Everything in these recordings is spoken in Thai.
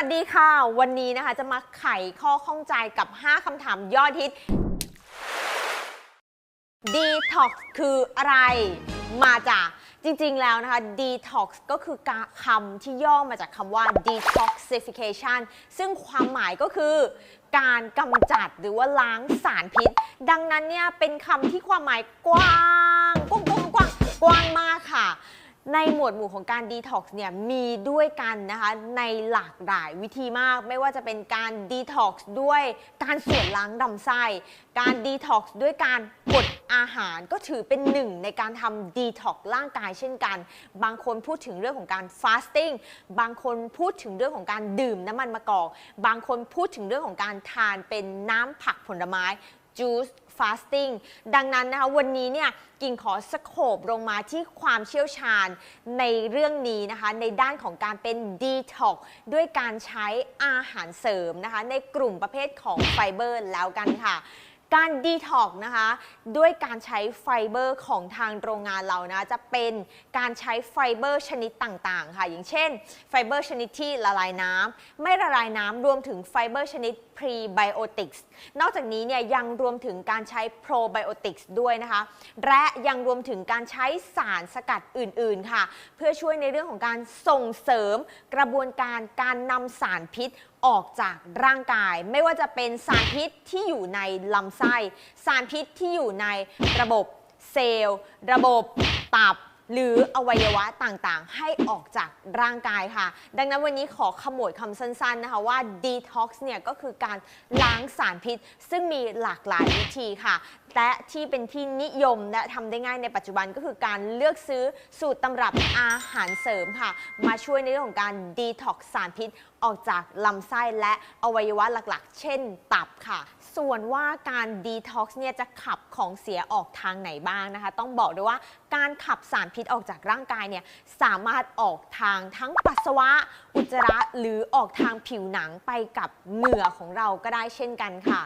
วัสดีค่ะ วันนี้นะคะจะมาไขข้อข้องใจกับ 5 คำถามยอดฮิต Detox คืออะไร มาจากจริงๆ แล้วนะคะ Detox ก็คือคำที่ย่อมาจากคำว่า detoxification ซึ่งความหมายก็คือการกำจัดหรือว่าล้างสารพิษ ดังนั้นเนี่ยเป็นคำที่ความหมายกว้างกว้างกว้างกว้างมากค่ะ ในหมวดหมู่ของการดีท็อกซ์เนี่ยมีด้วยกันนะคะในหลากหลายวิธีมาก ไม่ว่าจะเป็นการดีท็อกซ์ด้วยการส่วนล้างลำไส้ การดีท็อกซ์ด้วยการกดอาหารก็ถือเป็นหนึ่งในการทำดีท็อกซ์ร่างกายเช่นกัน บางคนพูดถึงเรื่องของการฟาสติ้งบางคนพูดถึงเรื่องของการดื่มน้ำมันมะกอก บางคนพูดถึงเรื่องของการทานเป็นน้ำผักผลไม้ juice fasting ดังนั้นนะคะวันนี้เนี่ยกิ่งขอสโคบลงมาที่ความเชี่ยวชาญในเรื่องนี้นะคะในด้านของการเป็น detox ด้วยการใช้อาหารเสริมนะคะในกลุ่มประเภทของไฟเบอร์แล้วกันค่ะ การดีท็อกนะคะ ด้วยการใช้ไฟเบอร์ของทางโรงงานเรานะจะเป็นการใช้ไฟเบอร์ชนิดต่างๆ ค่ะ อย่างเช่น ไฟเบอร์ชนิดที่ละลายน้ำไม่ละลายน้ำรวมถึงไฟเบอร์ชนิด prebiotics นอกจากนี้เนี่ยยังรวมถึงการใช้ probiotics ด้วยนะคะ และยังรวมถึงการใช้สารสกัดอื่นๆค่ะ เพื่อช่วยในเรื่องของการส่งเสริมกระบวนการการนำสารพิษออกจากร่างกาย ไม่ว่าจะเป็นสารพิษที่อยู่ในลำไส้ สารพิษที่อยู่ในระบบเซลล์ ระบบตับ หรืออวัยวะต่างๆ ให้ออกจากร่างกายค่ะ ดังนั้นวันนี้ขอขมวดคำสั้นๆนะคะว่า detox เนี่ยก็คือการล้างสารพิษ ซึ่งมีหลากหลายวิธีค่ะและที่เป็นที่นิยมและทำได้ง่ายในปัจจุบันก็คือการเลือกซื้อสูตรตำรับอาหารเสริมค่ะ มาช่วยในเรื่องของการ detox สารพิษ ออกจากลำไส้และอวัยวะหลักๆ เช่น ตับค่ะ ส่วนว่าการ detox เนี่ยจะขับของเสียออกทางไหนบ้างนะคะ ต้องบอกด้วยว่าการขับสารพิษออกจากร่างกายเนี่ยสามารถออกทางทั้งปัสสาวะ อุจจาระหรือออกทางผิวหนังไปกับเหงื่อของเราก็ได้เช่นกันค่ะ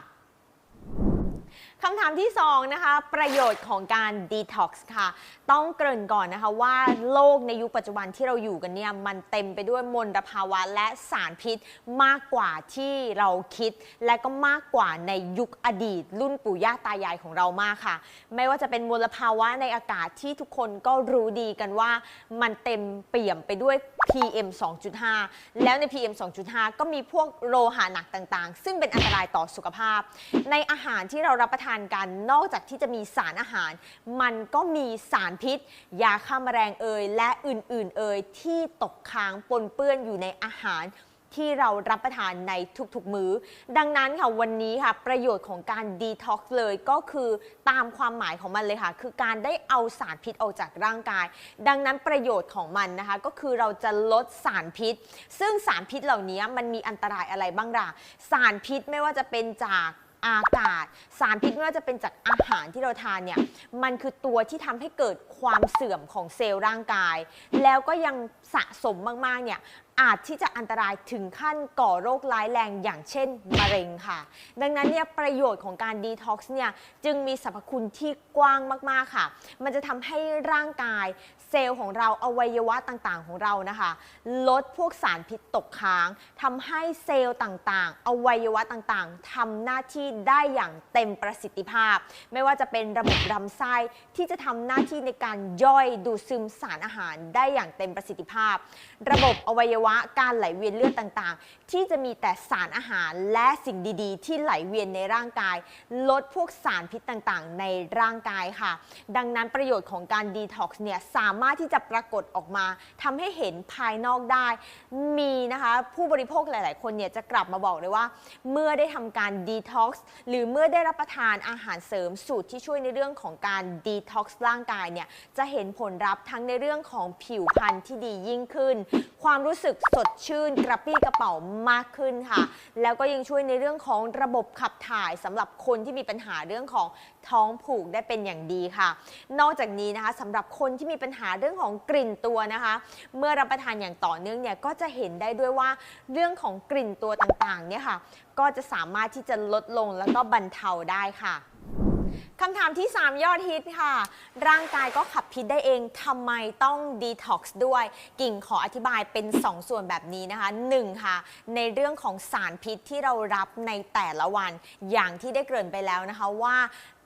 คำถามที่ 2 นะคะ ประโยชน์ของการ Detox ค่ะ ต้องเกริ่นก่อนนะคะว่าโลกในยุคปัจจุบันที่เราอยู่กันเนี่ย มันเต็มไปด้วยมลภาวะและสารพิษมากกว่าที่เราคิด และก็มากกว่าในยุคอดีต รุ่นปู่ย่าตายายของเรามากค่ะ ไม่ว่าจะเป็นมลภาวะในอากาศที่ทุกคนก็รู้ดีกันว่า มันเต็มเปี่ยมไปด้วย PM 2.5 แล้วใน PM 2.5 ก็มีพวกโลหะหนักต่างๆ ซึ่งเป็นอันตรายต่อสุขภาพ ในอาหารที่เรารับประทานกัน นอกจากที่จะมีสารอาหาร มันก็มีสารพิษ ยาฆ่าแมลงเอยและอื่นๆเอยที่ตกค้างปนเปื้อนอยู่ในอาหาร ที่เรารับประทานในทุกๆมื้อ ดังนั้นค่ะวันนี้ค่ะประโยชน์ของการดีท็อกซ์เลยก็คือตามความหมายของมันเลยค่ะ คือการได้เอาสารพิษออกจากร่างกาย ดังนั้นประโยชน์ของมันนะคะ ก็คือเราจะลดสารพิษ ซึ่งสารพิษเหล่านี้มันมีอันตรายอะไรบ้างล่ะสารพิษไม่ว่าจะเป็นจากอากาศ สารพิษไม่ว่าจะเป็นจากอาหารที่เราทานเนี่ยมันคือตัวที่ทำให้เกิดความเสื่อมของเซลล์ร่างกาย แล้วก็ยังสะสมมากๆเนี่ย อาจที่จะอันตรายถึงขั้นก่อโรคร้ายแรงอย่างเช่นมะเร็งค่ะ ดังนั้นเนี่ยประโยชน์ของการดีท็อกซ์เนี่ยจึงมีสรรพคุณที่กว้างมากๆค่ะ มันจะทำให้ร่างกายเซลล์ของเราอวัยวะต่างๆ ของเรานะคะ ลดพวกสารพิษตกค้างทำให้เซลล์ต่างๆ อวัยวะต่างๆทำหน้าที่ได้อย่างเต็มประสิทธิภาพ ไม่ว่าจะเป็นระบบลำไส้ที่จะทำหน้าที่ในการย่อยดูดซึมสารอาหารได้อย่างเต็มประสิทธิภาพ ระบบอวัยวะการไหลเวียนเลือดต่างๆ ที่จะมีแต่สารอาหารและสิ่งดีๆ ที่ไหลเวียนในร่างกาย ลดพวกสารพิษต่างๆ ในร่างกายค่ะ ดังนั้นประโยชน์ของการดีท็อกซ์เนี่ยสามารถที่จะปรากฏออกมาทำให้เห็นภายนอกได้ มีนะคะผู้บริโภคหลาย ๆ คนเนี่ยจะกลับมาบอกเลยว่า เมื่อได้ทำการดีท็อกซ์หรือเมื่อได้รับประทานอาหารเสริมสูตรที่ช่วยในเรื่องของการดีท็อกซ์ร่างกายเนี่ยจะเห็นผลลัพธ์ทั้งในเรื่องของผิวพรรณที่ดียิ่งขึ้น ความรู้สึกสดชื่นกระปี้กระเป๋ามากขึ้นค่ะ แล้วก็ยังช่วยในเรื่องของระบบขับถ่ายสำหรับคนที่มีปัญหาเรื่องของท้องผูกได้เป็นอย่างดีค่ะ นอกจากนี้นะคะสำหรับคนที่มีปัญหาเรื่องของกลิ่นตัวนะคะ เมื่อรับประทานอย่างต่อเนื่องเนี่ยก็จะเห็นได้ด้วยว่าเรื่องของกลิ่นตัวต่างๆเนี่ยค่ะ ก็จะสามารถที่จะลดลงแล้วก็บรรเทาได้ค่ะ คำถามที่ 3 ยอดฮิตค่ะ ร่างกายก็ขับพิษได้เองทำไมต้องดีท็อกซ์ด้วย กิ่งขออธิบายเป็น 2 ส่วนแบบนี้นะคะ 1 ค่ะ ในเรื่องของสารพิษที่เรารับในแต่ละวัน อย่างที่ได้เกริ่นไปแล้วนะคะว่า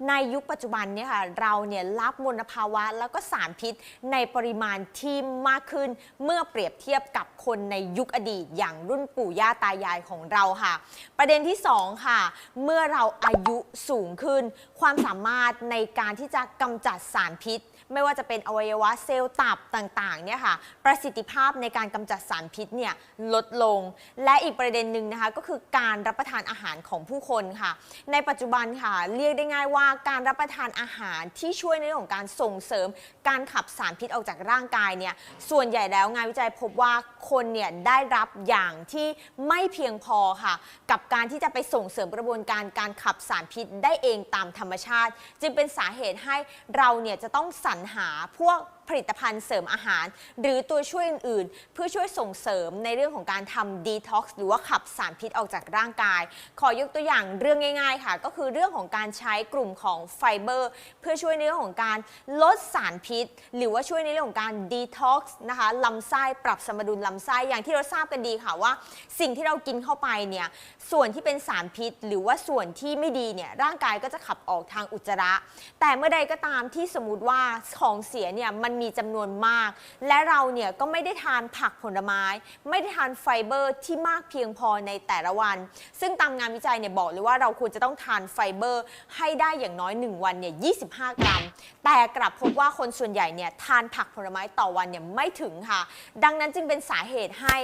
ในยุคปัจจุบันเนี่ยค่ะเราเนี่ยรับมลภาวะแล้วก็สารพิษในปริมาณที่มากขึ้น เมื่อเปรียบเทียบกับคนในยุคอดีต อย่างรุ่นปู่ย่าตายายของเราค่ะ ประเด็นที่ 2 ค่ะ เมื่อเราอายุสูงขึ้นความสามารถในการที่จะกำจัดสารพิษ ไม่ว่าจะเป็นอวัยวะเซลล์ตับต่างๆเนี่ยค่ะประสิทธิภาพในการกำจัดสารพิษเนี่ยลดลง และอีกประเด็นหนึ่งนะคะก็คือการรับประทานอาหารของผู้คนค่ะ ในปัจจุบันค่ะ เรียกได้ง่ายว่าการรับประทานอาหารที่ช่วยในเรื่องของการส่งเสริม การขับสารพิษออกจากร่างกายเนี่ยส่วนใหญ่แล้วงานวิจัยพบว่า คนเนี่ยได้รับอย่างที่ไม่เพียงพอค่ะ กับการที่จะไปส่งเสริมกระบวนการการขับสารพิษได้เองตามธรรมชาติ จึงเป็นสาเหตุให้เราเนี่ยจะต้องสรรหาพวก ผลิตภัณฑ์เสริมอาหาร หรือตัวช่วยอื่นๆ เพื่อช่วยส่งเสริมในเรื่องของการทำดีท็อกซ์หรือว่าขับสารพิษออกจากร่างกาย ขอยกตัวอย่างเรื่องง่าย ๆ ค่ะ ก็คือเรื่องของการใช้กลุ่มของไฟเบอร์ เพื่อช่วยในเรื่องของการลดสารพิษ หรือว่าช่วยในเรื่องของการดีท็อกซ์นะคะลำไส้ปรับสมดุลลำไส้อย่างที่เราทราบกันดีค่ะว่า สิ่งที่เรากินเข้าไปเนี่ยส่วนที่เป็นสารพิษ หรือว่าส่วนที่ไม่ดีเนี่ยร่างกายก็จะขับออกทางอุจจาระ แต่เมื่อใดก็ตามที่สมมติว่าของเสียเนี่ยมันมีจำนวนมาก และเราเนี่ยก็ไม่ได้ทานผักผลไม้ ไม่ได้ทานไฟเบอร์ที่มากเพียงพอในแต่ละวัน ซึ่งตามงานวิจัยเนี่ยบอกเลยว่าเราควรจะต้องทานไฟเบอร์ ให้ได้อย่างน้อย 1 วันเนี่ย 25 กรัม แต่กลับพบว่าคนส่วนใหญ่เนี่ยทานผักผลไม้ต่อวันเนี่ยไม่ถึงค่ะ ดังนั้นจึงเป็นสาเหตุให้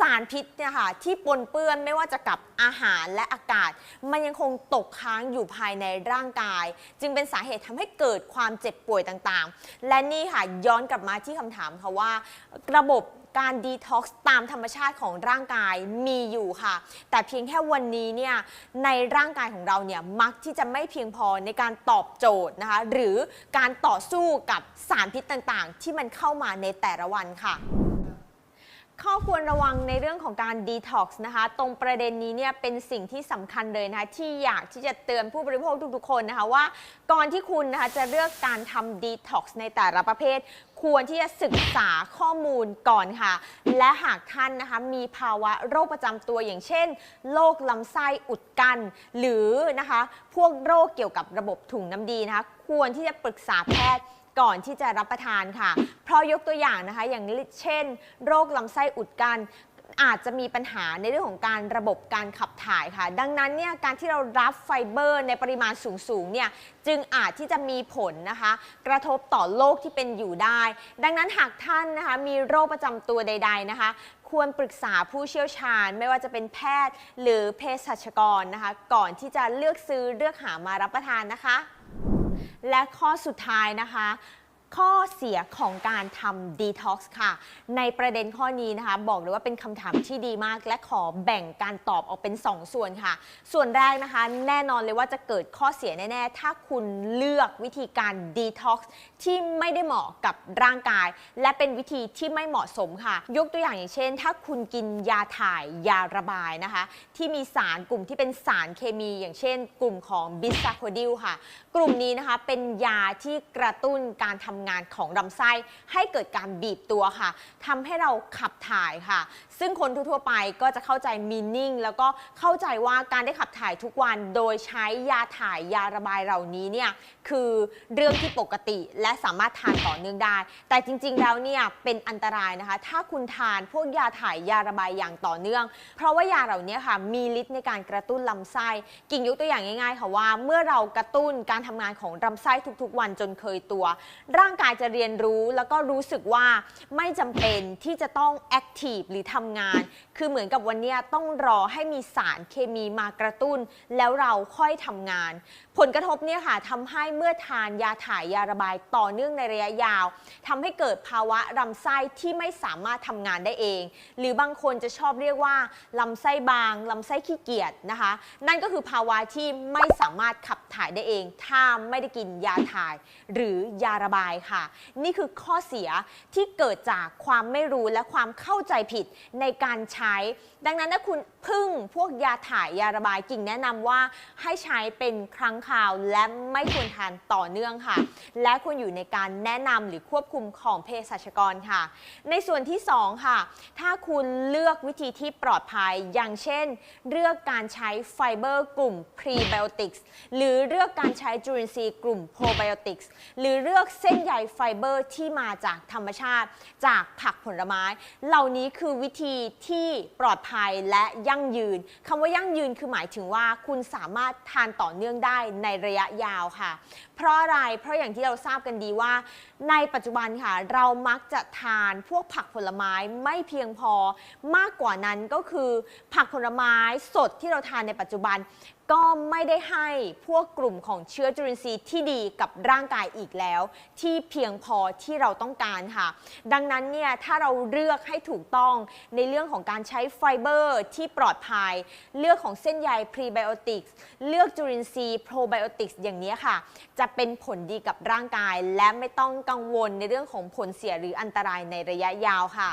สารพิษเนี่ยค่ะที่ปนเปื้อนไม่ว่าจะกับอาหารและอากาศ มันยังคงตกค้างอยู่ภายในร่างกาย จึงเป็นสาเหตุทำให้เกิดความเจ็บป่วยต่างๆ และนี่ค่ะย้อนกลับมาที่คำถามค่ะว่า ระบบการดีท็อกซ์ตามธรรมชาติของร่างกายมีอยู่ค่ะ แต่เพียงแค่วันนี้เนี่ยในร่างกายของเราเนี่ยมักที่จะไม่เพียงพอในการตอบโจทย์นะคะ หรือการต่อสู้กับสารพิษต่างๆ ที่มันเข้ามาในแต่ละวันค่ะ ข้อควรระวังในเรื่องของการดีท็อกซ์นะคะ ตรงประเด็นนี้เนี่ยเป็นสิ่งที่สำคัญเลยนะคะที่อยากที่จะเตือนผู้บริโภคทุกๆ คนนะคะว่าก่อนที่คุณนะคะจะเลือกการทำดีท็อกซ์ในแต่ละประเภท ควรที่จะศึกษาข้อมูลก่อนค่ะ และหากท่านนะคะมีภาวะโรคประจำตัวอย่างเช่นโรคลำไส้อุดกั้นหรือนะคะพวกโรคเกี่ยวกับระบบถุงน้ำดีนะคะควรที่จะปรึกษาแพทย์ ก่อนที่จะรับประทานค่ะ เพราะยกตัวอย่างนะคะ อย่างเช่น โรคลำไส้อุดกันอาจจะมีปัญหาในเรื่องของการระบบการขับถ่ายค่ะ ดังนั้นเนี่ยการที่เรารับไฟเบอร์ในปริมาณสูงๆเนี่ยจึงอาจที่จะมีผลนะคะ กระทบต่อโรคที่เป็นอยู่ได้ ดังนั้นหากท่านนะคะมีโรคประจำตัวใด ๆนะคะ ควรปรึกษาผู้เชี่ยวชาญ ไม่ว่าจะเป็นแพทย์หรือเภสัชกรนะคะ ก่อนที่จะเลือกซื้อเลือกหามารับประทานนะคะ และข้อสุดท้ายนะคะ ข้อเสียของการทำดีท็อกซ์ค่ะ ในประเด็นข้อนี้นะคะ บอกเลยว่าเป็นคำถามที่ดีมาก และขอแบ่งการตอบออกเป็น 2ส่วนค่ะ ส่วนแรกนะคะ แน่นอนเลยว่าจะเกิดข้อเสียแน่ ๆ ถ้าคุณเลือกวิธีการดีท็อกซ์ ที่ไม่ได้เหมาะกับร่างกาย และเป็นวิธีที่ไม่เหมาะสมค่ะ ยกตัวอย่างอย่างเช่น ถ้าคุณกินยาถ่ายยาระบายนะคะ ที่มีสารกลุ่มที่เป็นสารเคมี อย่างเช่น กลุ่มของบิสซาโคดิลค่ะ กลุ่มนี้นะคะเป็นยาที่กระตุ้นการทำงานของลำไส้ ให้เกิดการบีบตัวค่ะทำให้เราขับถ่ายค่ะ ซึ่งคนทั่วๆไปก็จะเข้าใจมีนิ่งแล้วก็เข้าใจว่าการได้ขับถ่ายทุกวันโดยใช้ยาถ่ายยาระบายเหล่านี้เนี่ยคือเรื่องที่ปกติและสามารถทานต่อเนื่องได้ แต่จริง ๆ แล้วเนี่ยเป็นอันตรายนะคะ ถ้าคุณทานพวกยาถ่ายยาระบายอย่างต่อเนื่อง เพราะว่ายาเหล่านี้ค่ะมีฤทธิ์ในการกระตุ้นลำไส้ กิ่งยกตัวอย่างง่ายๆค่ะว่า เมื่อเรากระตุ้นการทำงานของลำไส้ทุกๆ วันจนเคยตัว ร่างกายจะเรียนรู้แล้วก็รู้สึกว่าไม่จำเป็นที่จะต้องแอคทีฟหรือทำงาน คือเหมือนกับวันนี้ต้องรอให้มีสารเคมีมากระตุ้น แล้วเราค่อยทำงาน ผลกระทบเนี่ยค่ะทำให้เมื่อทานยาถ่ายยาระบายต่อ่อเนื่องในระยะยาวทำให้เกิดภาวะลำไส้ที่ไม่สามารถทำงานได้เอง หรือบางคนจะชอบเรียกว่าลำไส้บางลำไส้ขี้เกียจนะคะ นั่นก็คือภาวะที่ไม่สามารถขับถ่ายได้เอง ถ้าไม่ได้กินยาถ่าย หรือยาระบายค่ะ นี่คือข้อเสียที่เกิดจากความไม่รู้และความเข้าใจผิดในการใช้ ดังนั้นถ้าคุณพึ่งพวกยาถ่ายยาระบายกิ่งแนะนำว่าให้ใช้เป็นครั้งคราวและไม่ควรทานต่อเนื่องค่ะ และควรอยู่ในการแนะนำหรือควบคุมของเภสัชกรค่ะ ในส่วนที่ 2 ค่ะ ถ้าคุณเลือกวิธีที่ปลอดภัย อย่างเช่น เลือกการใช้ไฟเบอร์กลุ่มพรีไบโอติกส์หรือเลือกการใช้จุลินทรีย์กลุ่มโปรไบโอติกส์หรือเลือกเส้นใยไฟเบอร์ที่มาจากธรรมชาติ จากผักผลไม้ เหล่านี้คือวิธีที่ปลอดภัยและยั่งยืนคำว่ายั่งยืนคือหมายถึงว่าคุณสามารถทานต่อเนื่องได้ในระยะยาวค่ะ เพราะอะไรเพราะอย่างที่เราทราบกันดีว่าในปัจจุบันค่ะ เรามักจะทานพวกผักผลไม้ไม่เพียงพอ มากกว่านั้นก็คือผักผลไม้สดที่เราทานในปัจจุบัน ก็ไม่ได้ให้พวกกลุ่มของเชื้อจุลินทรีย์ที่ดีกับร่างกายอีกแล้ว ที่เพียงพอที่เราต้องการค่ะ ดังนั้นเนี่ยถ้าเราเลือกให้ถูกต้องในเรื่องของการใช้ไฟเบอร์ที่ปลอดภัย เลือกของเส้นใยพรีไบโอติกส์เลือกจุลินทรีย์โปรไบโอติกส์อย่างนี้ค่ะ จะเป็นผลดีกับร่างกาย และไม่ต้องกังวลในเรื่องของผลเสียหรืออันตรายในระยะยาวค่ะ